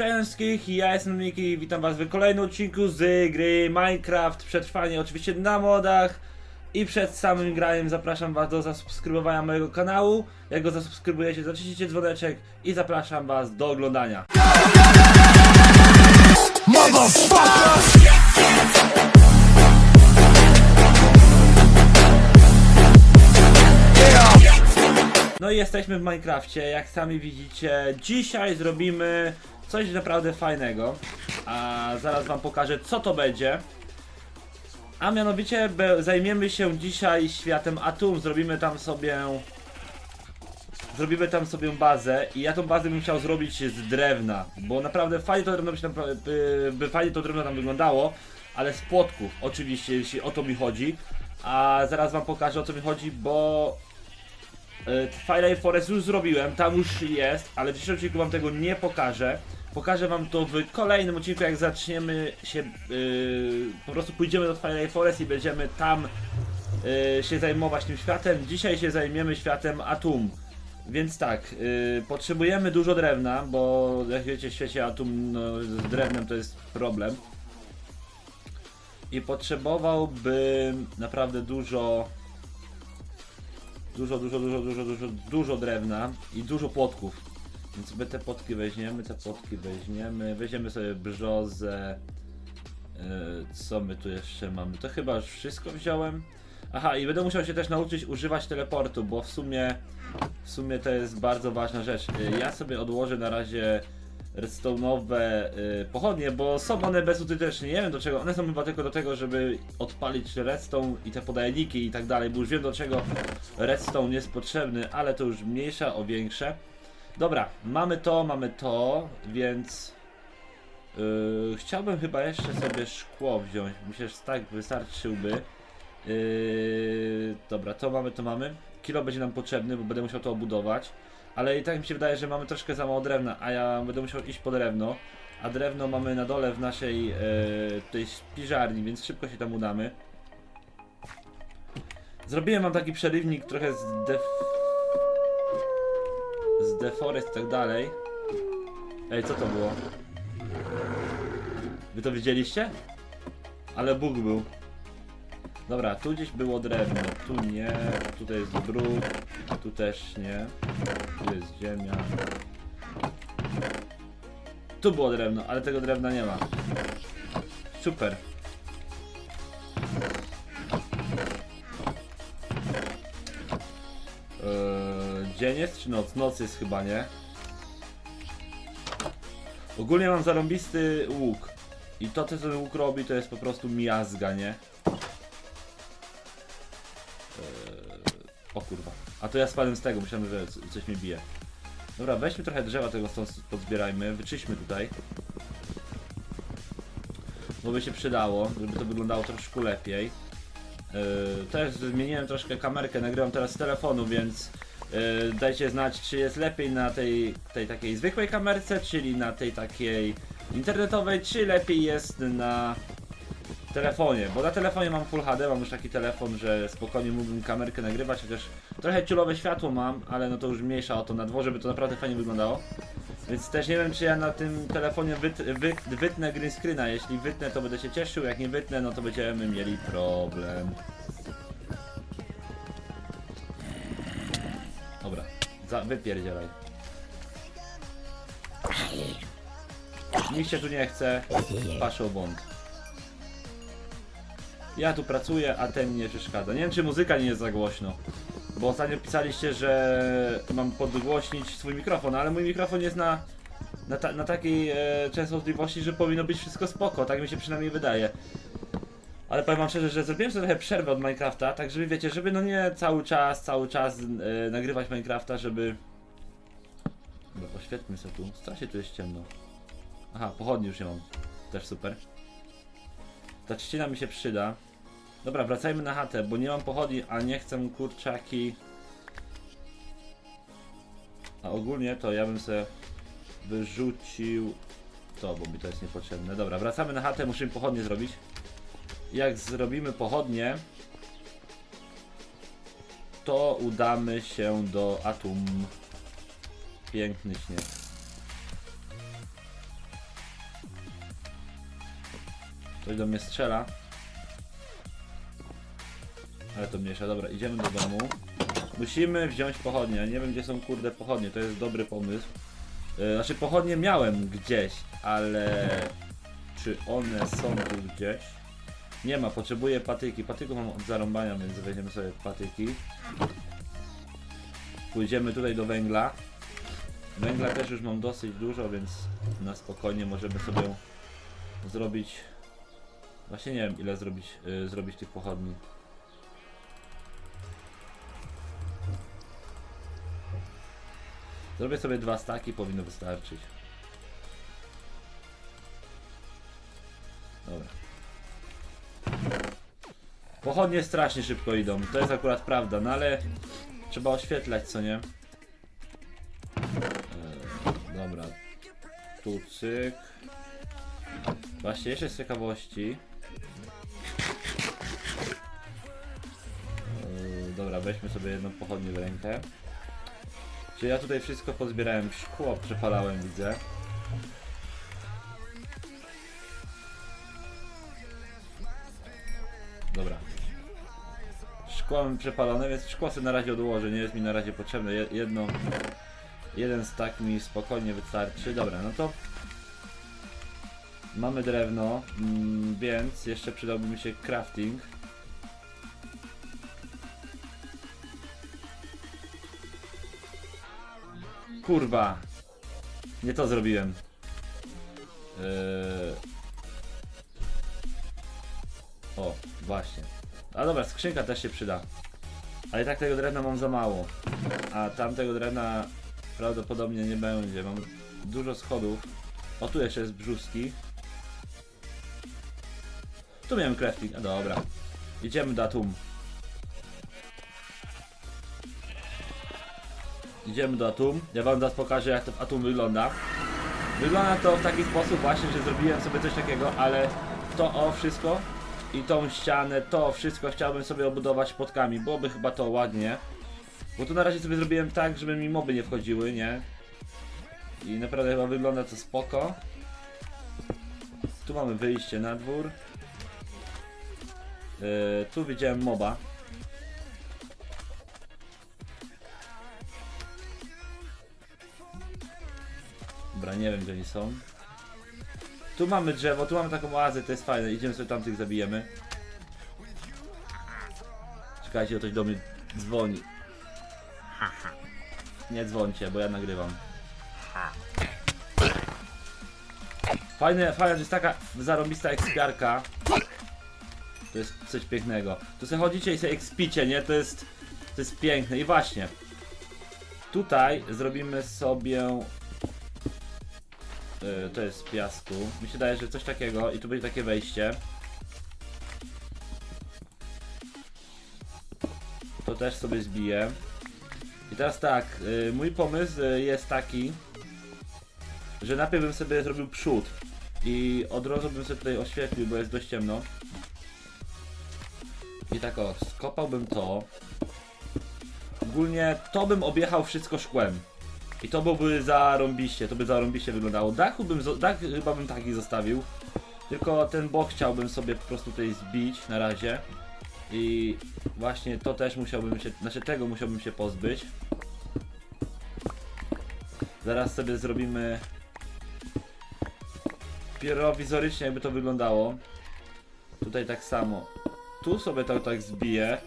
Cześć ja jestem Miki i witam was w kolejnym odcinku z gry Minecraft. Przetrwanie oczywiście na modach. I przed samym graniem zapraszam was do zasubskrybowania mojego kanału. Jak go zasubskrybujecie zaciśnijcie dzwoneczek i zapraszam was do oglądania. No i jesteśmy w Minecrafcie, jak sami widzicie. Dzisiaj zrobimy coś naprawdę fajnego. A zaraz wam pokażę co to będzie. A mianowicie zajmiemy się dzisiaj światem Atum. Zrobimy tam sobie. Zrobimy tam sobie bazę i ja tą bazę bym chciał zrobić z drewna, bo naprawdę fajnie to drewno by, tam, by, by fajnie to drewno tam wyglądało, ale z płotków, oczywiście, jeśli o to mi chodzi. A zaraz wam pokażę o co mi chodzi, bo Twilight Forest już zrobiłem, tam już jest, ale w dzisiejszym odcinku wam tego nie pokażę. Pokażę wam to w kolejnym odcinku, jak zaczniemy się, yy, po prostu pójdziemy do Twilight Forest i będziemy tam yy, się zajmować tym światem. Dzisiaj się zajmiemy światem Atum. Więc tak, yy, potrzebujemy dużo drewna, bo jak wiecie w świecie Atum no, z drewnem to jest problem. I potrzebowałbym naprawdę dużo dużo, dużo, dużo, dużo, dużo, dużo drewna i dużo płotków. Więc my te płotki weźmiemy, te płotki weźmiemy, weźmiemy sobie brzozę. Yy, co my tu jeszcze mamy? To chyba już wszystko wziąłem. Aha, i będę musiał się też nauczyć używać teleportu, bo w sumie w sumie to jest bardzo ważna rzecz. Yy, ja sobie odłożę na razie redstone'owe yy, pochodnie, bo są one bezużyteczne. Nie wiem do czego. One są chyba tylko do tego, żeby odpalić redstone i te podajniki i tak dalej, bo już wiem do czego redstone jest potrzebny, ale to już mniejsza o większe. Dobra, mamy to, mamy to, więc yy, chciałbym chyba jeszcze sobie szkło wziąć. Myślę, że tak wystarczyłby. Yy, dobra, to mamy, to mamy. Kilo będzie nam potrzebny, bo będę musiał to obudować. Ale i tak mi się wydaje, że mamy troszkę za mało drewna, a ja będę musiał iść po drewno. A drewno mamy na dole w naszej yy, tej spiżarni, więc szybko się tam udamy. Zrobiłem wam taki przerywnik trochę z def... z deforest i tak dalej. Ej, co to było? Wy to widzieliście? Ale Bóg był. Dobra, tu gdzieś było drewno, tu nie, tutaj jest brud, tu też nie, tu jest ziemia. Tu było drewno, ale tego drewna nie ma. Super. Eee, dzień jest czy noc? Noc jest chyba, nie? Ogólnie mam zarąbisty łuk. I to, co ten łuk robi, to jest po prostu miazga, nie? O kurwa. A to ja spadłem z tego, myślałem, że coś mnie bije. Dobra, weźmy trochę drzewa tego stąd pozbierajmy, wyczyśmy tutaj. Bo by się przydało, żeby to wyglądało troszkę lepiej. Yy, też zmieniłem troszkę kamerkę, nagrywam teraz z telefonu, więc yy, dajcie znać, czy jest lepiej na tej, tej takiej zwykłej kamerce, czyli na tej takiej internetowej, czy lepiej jest na telefonie, bo na telefonie mam Full HD, mam już taki telefon, że spokojnie mógłbym kamerkę nagrywać, chociaż trochę ciulowe światło mam, ale no to już mniejsza o to na dworze, żeby to naprawdę fajnie wyglądało. Więc też nie wiem, czy ja na tym telefonie wyt, wy, wytnę green screena. Jeśli wytnę, to będę się cieszył, jak nie wytnę, no to będziemy mieli problem. Dobra, za, wypierdzielaj. Nikt się tu nie chce, o błąd. Ja tu pracuję, a ten nie przeszkadza. Nie wiem, czy muzyka nie jest za głośno. Bo ostatnio pisaliście, że mam podgłośnić swój mikrofon, ale mój mikrofon jest na, na, ta, na takiej e, częstotliwości, że powinno być wszystko spoko, tak mi się przynajmniej wydaje. Ale powiem wam szczerze, że zrobiłem sobie trochę przerwę od Minecrafta, tak żeby wiecie, żeby no nie cały czas, cały czas e, nagrywać Minecrafta, żeby... Dobra, poświetlmy sobie tu. Strasznie tu jest ciemno. Aha, pochodni już nie mam. Też super. Ta trzcina mi się przyda. Dobra, wracajmy na chatę, bo nie mam pochodni, a nie chcę kurczaki. A ogólnie to ja bym sobie wyrzucił to, bo mi to jest niepotrzebne. Dobra, wracamy na chatę, musimy pochodnie zrobić. Jak zrobimy pochodnie, to udamy się do Atum. Piękny śnieg. Ktoś do mnie strzela. Ale to mniejsza, dobra, idziemy do domu. Musimy wziąć pochodnie, nie wiem gdzie są kurde pochodnie, to jest dobry pomysł. Yy, Znaczy pochodnie miałem gdzieś, ale czy one są tu gdzieś? Nie ma, potrzebuję patyki. Patyków mam od zarąbania, więc weźmiemy sobie patyki. Pójdziemy tutaj do węgla. Węgla też już mam dosyć dużo, więc na spokojnie możemy sobie zrobić. Właśnie nie wiem ile zrobić, yy, zrobić tych pochodni. Zrobię sobie dwa staki, powinno wystarczyć. Dobra. Pochodnie strasznie szybko idą, to jest akurat prawda, no ale trzeba oświetlać, co nie? Eee, dobra. Tu cyk. Właśnie jeszcze z ciekawości. Eee, dobra, weźmy sobie jedną pochodnię w rękę. Czy ja tutaj wszystko pozbierałem? Szkło przepalałem, widzę. Dobra. Szkło mam przepalone, więc szkło sobie na razie odłożę, nie jest mi na razie potrzebne. Je- Jedno, jeden stack mi spokojnie wystarczy. Dobra, no to mamy drewno, mm, więc jeszcze przydałby mi się crafting. Kurwa. Nie to zrobiłem. Eee... O, właśnie. A dobra, skrzynka też się przyda. Ale i tak tego drewna mam za mało. A tamtego drewna prawdopodobnie nie będzie. Mam dużo schodów. O, tu jeszcze jest brzuski. Tu miałem crafting. A dobra. Idziemy do Idziemy do Atum. Ja wam teraz pokażę jak to w Atum wygląda. Wygląda to w taki sposób właśnie, że zrobiłem sobie coś takiego, ale to o wszystko i tą ścianę, to wszystko chciałbym sobie obudować płotkami. Byłoby chyba to ładnie. Bo tu na razie sobie zrobiłem tak, żeby mi moby nie wchodziły, nie? I naprawdę chyba wygląda to spoko. Tu mamy wyjście na dwór. Yy, tu widziałem moba. Dobra, nie wiem gdzie oni są. Tu mamy drzewo, tu mamy taką oazę, to jest fajne. Idziemy sobie tamtych zabijemy. Czekajcie, ktoś do mnie dzwoni. Nie dzwońcie, bo ja nagrywam. Fajne, fajna, to jest taka zarobista ekspiarka. To jest coś pięknego. Tu sobie chodzicie i sobie ekspicie, nie? To jest, to jest piękne. I właśnie. Tutaj zrobimy sobie Y, to jest z piasku. Mi się daje, że coś takiego i tu będzie takie wejście. To też sobie zbiję. I teraz tak, y, mój pomysł y, jest taki, że najpierw bym sobie zrobił przód i od razu bym sobie tutaj oświetlił, bo jest dość ciemno. I tak o, skopałbym to. Ogólnie to bym objechał wszystko szkłem. I to byłby zarąbiście, to by zarąbiście wyglądało. Dachu bym, dach chyba bym taki zostawił. Tylko ten bok chciałbym sobie po prostu tutaj zbić na razie. I właśnie to też musiałbym się, znaczy tego musiałbym się pozbyć. Zaraz sobie zrobimy pierowizorycznie jakby to wyglądało. Tutaj tak samo. Tu sobie to tak zbiję.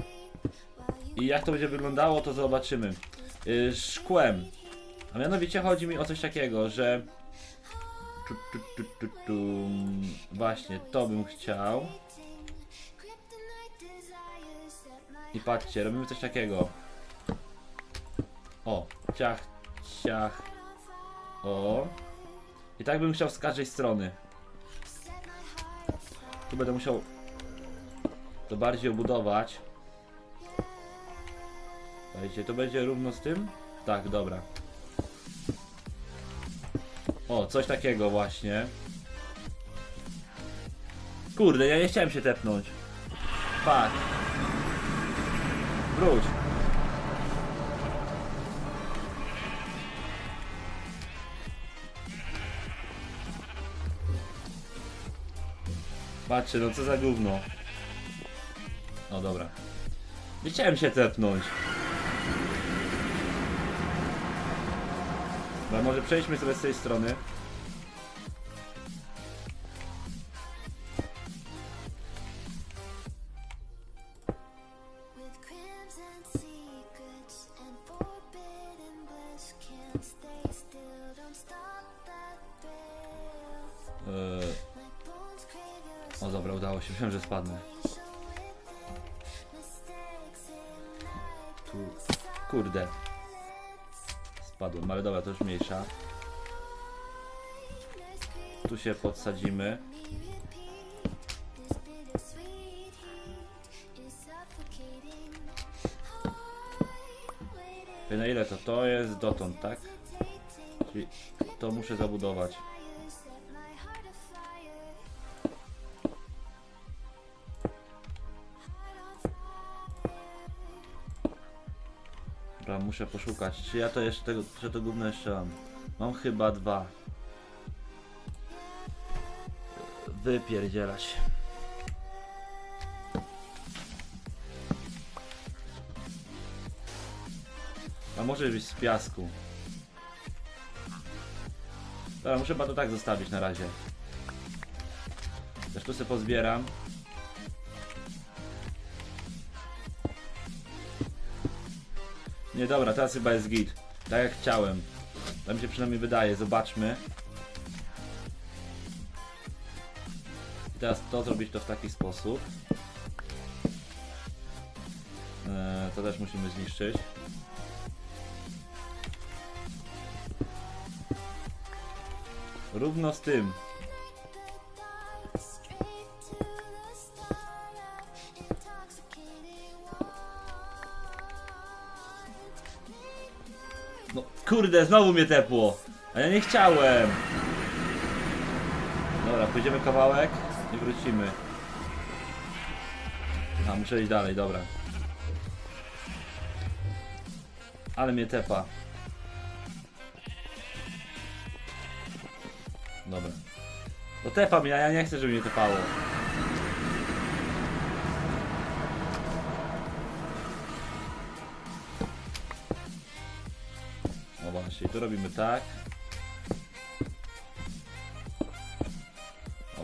I jak to będzie wyglądało to zobaczymy. Yy, szkłem. A mianowicie chodzi mi o coś takiego, że. Tu, tu, tu, tu, tu. Właśnie, to bym chciał. I patrzcie, robimy coś takiego. O, ciach, ciach. O. I tak bym chciał z każdej strony. Tu będę musiał to bardziej obudować. Słuchajcie, to będzie równo z tym? Tak, dobra. O, coś takiego właśnie. Kurde, ja nie chciałem się tepnąć. Fuck. Wróć. Patrzcie, no co za gówno. No dobra. Nie chciałem się tepnąć. Dobra, może przejdźmy sobie z tej strony. Eee, your o dobra, udało się. Myślałem, że spadnę. Tu. Kurde. Spadłem, ale dobra, to już mniejsza. Tu się podsadzimy. na ile to? To jest dotąd, tak? Czyli to muszę zabudować. Muszę poszukać. Czy ja to jeszcze tego, czy to gówno jeszcze mam? Mam chyba dwa. Wypierdzielać. A może być z piasku. Dobra, muszę chyba to tak zostawić na razie. Tu sobie pozbieram. Nie dobra, teraz chyba jest git. Tak jak chciałem. Tak mi się przynajmniej wydaje, zobaczmy. I teraz to zrobić to w taki sposób. Eee, to też musimy zniszczyć. Równo z tym. No kurde, znowu mnie tepło. A ja nie chciałem. Dobra, pójdziemy kawałek i wrócimy. A, muszę iść dalej, dobra. Ale mnie tepa. Dobra. No tepa mnie, a ja nie chcę, żeby mnie tepało. Robimy tak. O.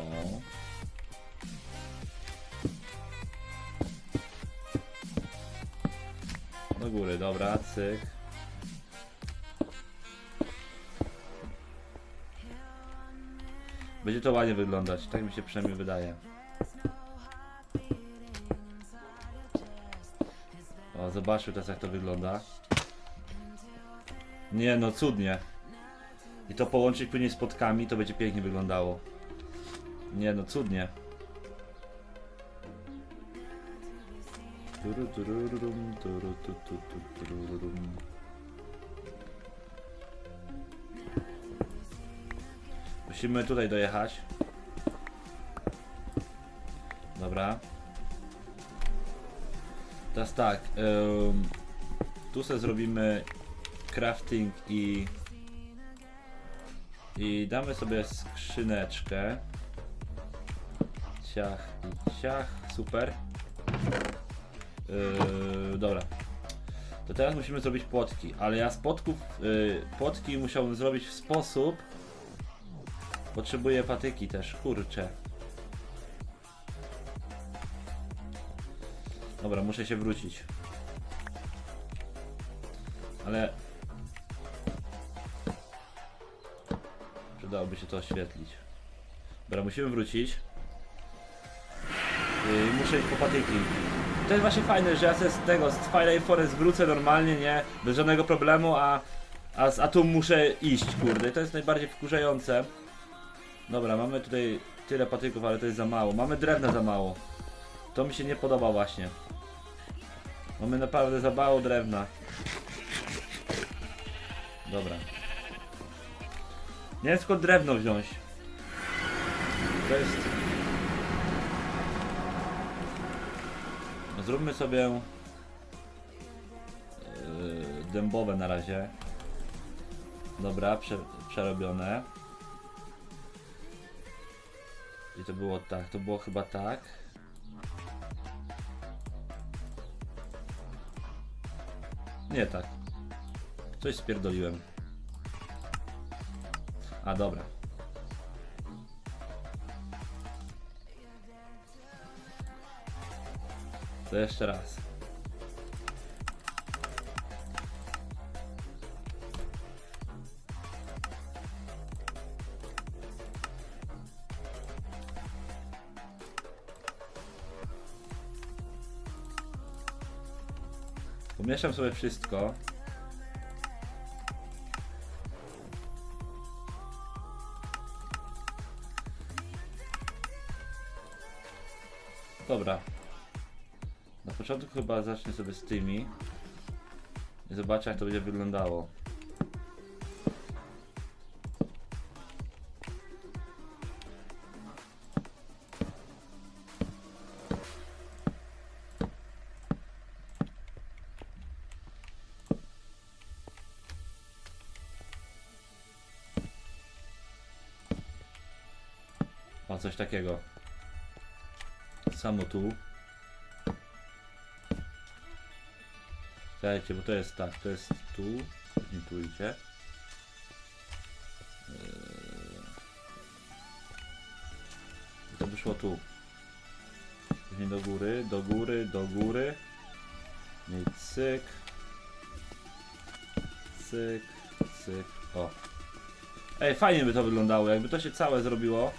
Do góry, dobra, cyk. Będzie to ładnie wyglądać, tak mi się przynajmniej wydaje. O, zobaczmy teraz jak to wygląda. Nie no, cudnie. I to połączyć później z podkami, to będzie pięknie wyglądało. Nie no, cudnie. Musimy tutaj dojechać. Dobra. Teraz tak. em, tu sobie zrobimy crafting i i damy sobie skrzyneczkę. Ciach i ciach, super. Yy, dobra. To teraz musimy zrobić płotki, ale ja z płotków yy, płotki musiałbym zrobić w sposób potrzebuję patyki też, kurczę. Dobra, muszę się wrócić. Ale Przydałoby się to oświetlić. Dobra, musimy wrócić. Yy, muszę iść po patyki. To jest właśnie fajne, że ja sobie z tego, z Twilight Forest wrócę normalnie, nie? Bez żadnego problemu, a, a, a tu muszę iść, kurde. To jest najbardziej wkurzające. Dobra, mamy tutaj tyle patyków, ale to jest za mało. Mamy drewna za mało. To mi się nie podoba właśnie. Mamy naprawdę za mało drewna. Dobra. Nie wiem skąd drewno wziąć. To jest... No, Zróbmy sobie yy, dębowe na razie. Dobra, prze, przerobione. I to było tak, to było chyba tak. Nie tak. Coś spierdoliłem. A dobra. To jeszcze raz. Pomieszam sobie wszystko. Początku chyba zacznę sobie z tymi. I zobaczę jak to będzie wyglądało. O, coś takiego. Samo tu. Słuchajcie, bo to jest tak, to jest tu. Nie tu idzie. Yy. I to wyszło tu. Później do góry, do góry, do góry. I cyk. Cyk, cyk. O. Ej, fajnie by to wyglądało, jakby to się całe zrobiło.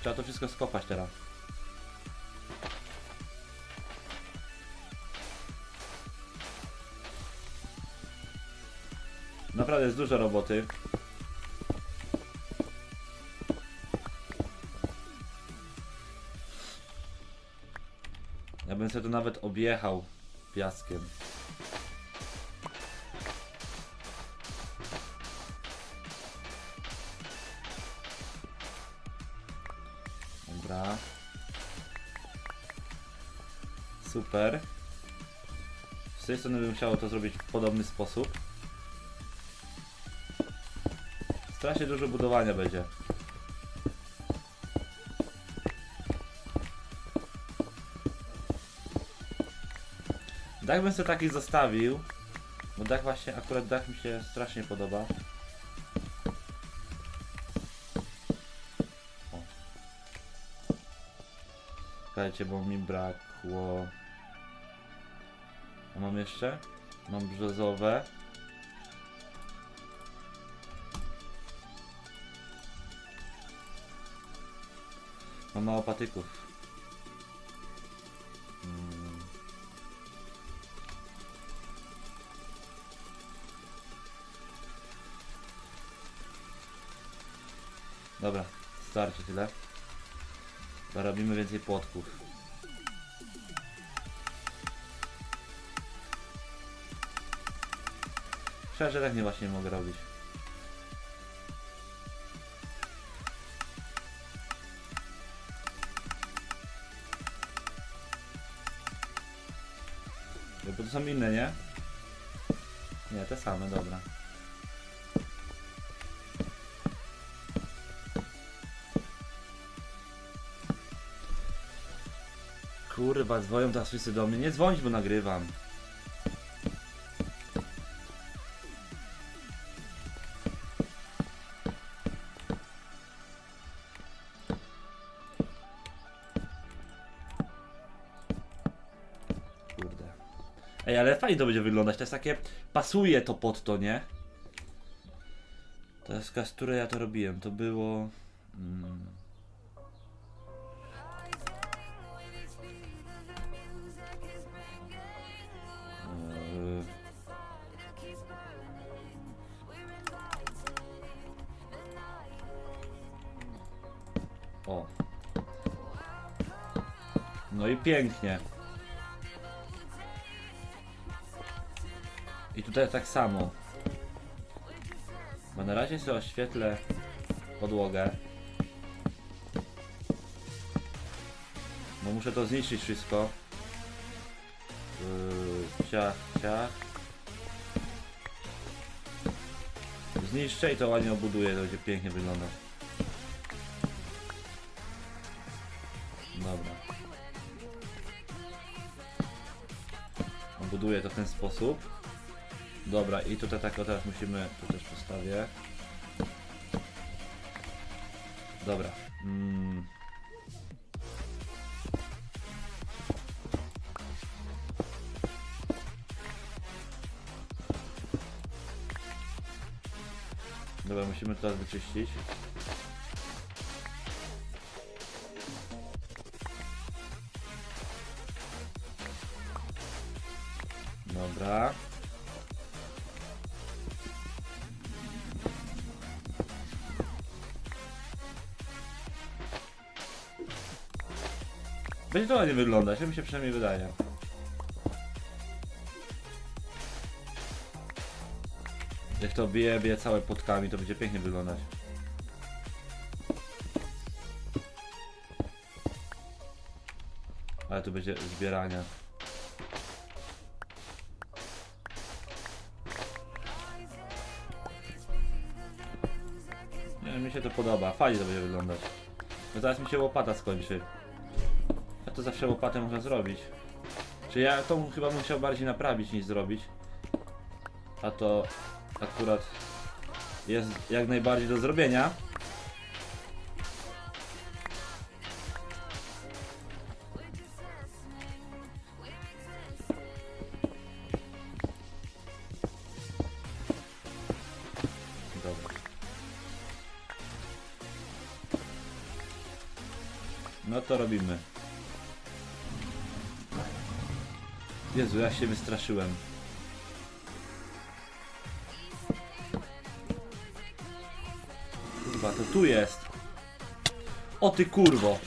Trzeba to wszystko skopać teraz. Naprawdę jest dużo roboty. Ja bym sobie to nawet objechał piaskiem. Dobra. Super. Z tej strony bym chciał to zrobić w podobny sposób. Strasznie dużo budowania będzie. Dach bym sobie taki zostawił. Bo dach właśnie, akurat dach mi się strasznie podoba. O. Słuchajcie, bo mi brakło... A mam jeszcze? Mam brzozowe. Mam mało patyków. Mm. Dobra, starczy tyle. Zarobimy więcej płotków. Szczerze, tak nie właśnie mogę robić. To są inne, nie? Nie, te same, dobra. Kurwa, dzwonią teraz wszyscy do mnie. Nie dzwonić, bo nagrywam. Fajnie to będzie wyglądać. To jest takie. Pasuje to pod to, nie? To jest z której ja to robiłem. To było. Mm, Eee, O. No i pięknie. I tutaj tak samo. Bo na razie sobie oświetlę podłogę. Bo muszę to zniszczyć wszystko. Yy, ciach, ciach. Zniszczę i to ładnie obuduję, to będzie pięknie wyglądać. Dobra. Obuduję to w ten sposób. Dobra, i tutaj tak o teraz musimy, tu też postawię. Dobra. Mm. Dobra, musimy teraz wyczyścić. Dobra. Będzie to ładnie wyglądać, tak mi się przynajmniej wydaje. Jak to bije, bije całe płotkami, to będzie pięknie wyglądać. Ale tu będzie zbierania. Nie, mi się to podoba, fajnie to będzie wyglądać. No zaraz mi się łopata skończy. To zawsze łopatę można zrobić. Czy ja tą chyba bym musiał bardziej naprawić niż zrobić. A to akurat jest jak najbardziej do zrobienia. Się wystraszyłem. Kurwa, to tu jest. O ty kurwo.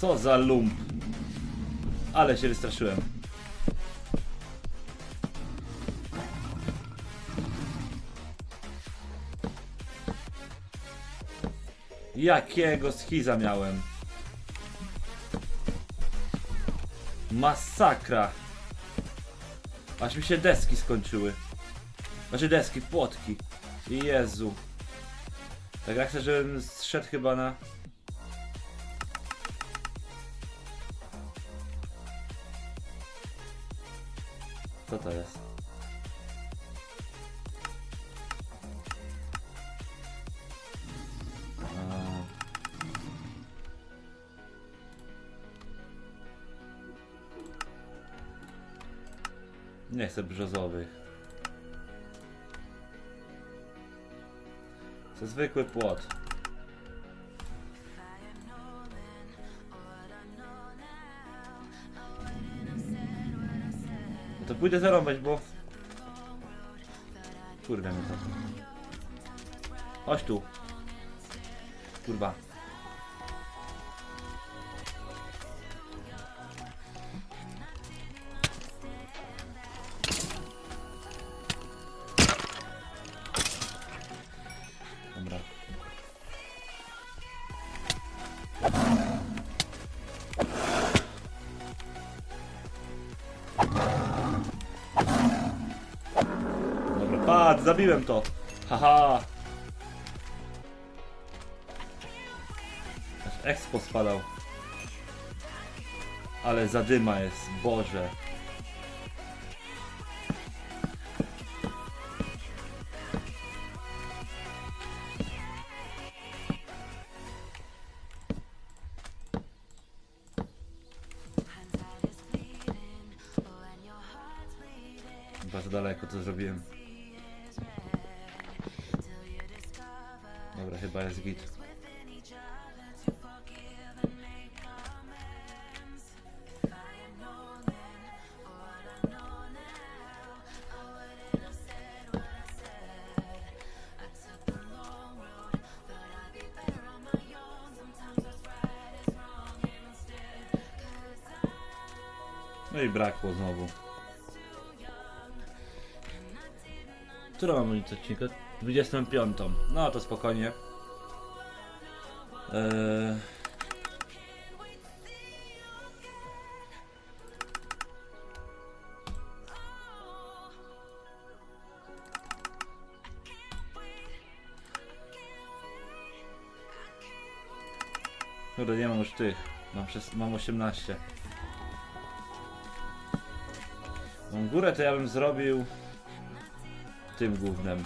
Co za lump. Ale się wystraszyłem. Jakiego schiza miałem? Masakra. Aż mi się deski skończyły. Znaczy deski, płotki. Jezu. Tak jak chcę, żebym zszedł chyba na... chcę brzozowych. Chcę zwykły płot. No to pójdę zarąbać, bo... Kurwa mnie to. Chodź tu. Kurwa. Zabiłem to. Haha. Aż expo spadał. Ale zadyma jest, Boże. Daleko to zrobiłem. Dobra, chyba jest git. Którą mamy ulicę odcinka? 25. No to spokojnie. Eee... Kurde, nie mam już tych. Mam, mam 18. Tą górę to ja bym zrobił tym głównym.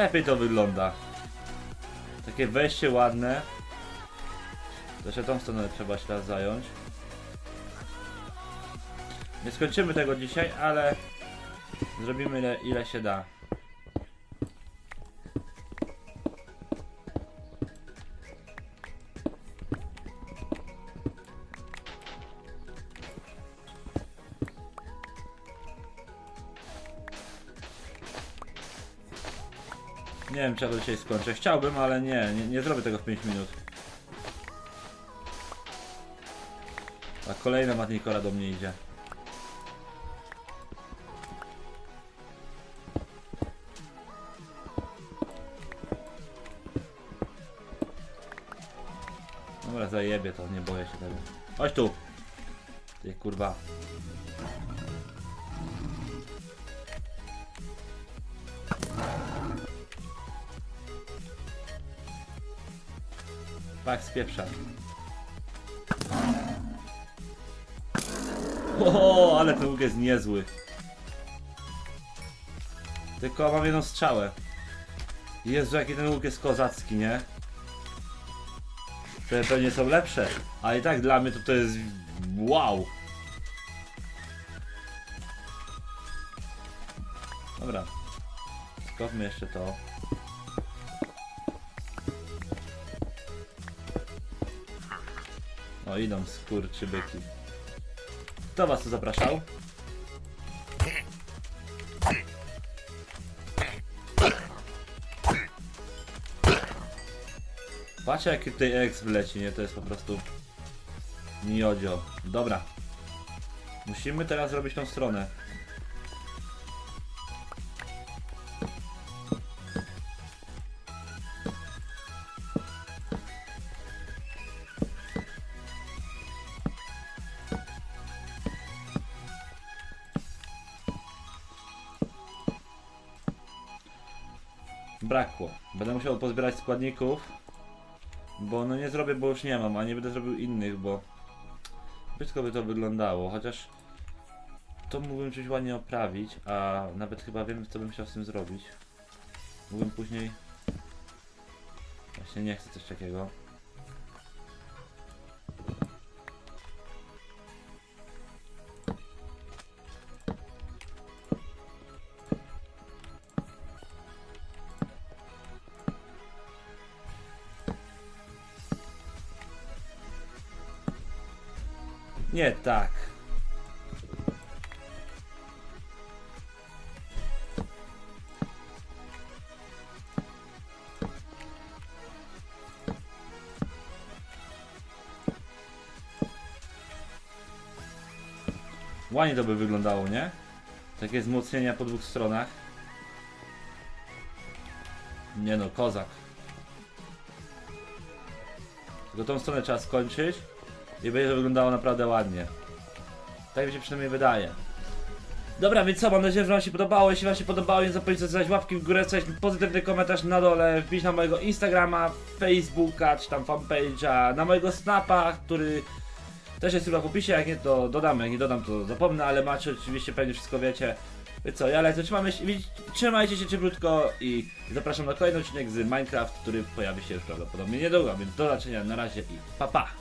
Lepiej to wygląda. Takie wejście ładne. Się tą stronę trzeba się teraz zająć. Nie skończymy tego dzisiaj, ale zrobimy ile, ile się da. Wiem, czy ja to dzisiaj skończę. Chciałbym, ale nie, nie, nie zrobię tego w 5 minut. A kolejna matnikora do mnie idzie. Dobra, zajebie to, nie boję się tego. Chodź tu! Ty kurwa. Tak, spieprza. O, ale ten łuk jest niezły. Tylko mam jedną strzałę. Jezu, jaki ten łuk jest kozacki, nie? Te pewnie są lepsze, ale i tak dla mnie to to jest wow. Dobra. Skopmy jeszcze to. Idą skurczybyki. Kto was tu zapraszał? Patrzcie jaki tutaj X wleci, nie? To jest po prostu miodzio. Dobra. Musimy teraz zrobić tą stronę. Brakło. Będę musiał pozbierać składników. Bo no nie zrobię, bo już nie mam, a nie będę zrobił innych, bo brzydko by to wyglądało, chociaż to mógłbym coś ładnie oprawić, a nawet chyba wiem co bym chciał z tym zrobić. Mógłbym później... Właśnie nie chcę coś takiego. Nie tak. Ładnie to by wyglądało, nie? Takie wzmocnienia po dwóch stronach. Nie no, kozak. Tylko tą stronę trzeba skończyć i będzie to wyglądało naprawdę ładnie. Tak mi się przynajmniej wydaje. Dobra, więc co, mam nadzieję, że wam się podobało. Jeśli wam się podobało, nie zapomnijcie zostawić łapki w górę, coś pozytywny komentarz na dole, wbić na mojego Instagrama, Facebooka, czy tam fanpage'a, na mojego Snapa, który też jest chyba w opisie, jak nie to dodam, jak nie dodam to zapomnę, ale macie oczywiście pewnie wszystko wiecie. Więc co, ja lecę, trzymamy się, trzymajcie się cieplutko i zapraszam na kolejny odcinek z Minecraft, który pojawi się już prawdopodobnie niedługo, więc do zobaczenia, na razie i pa pa!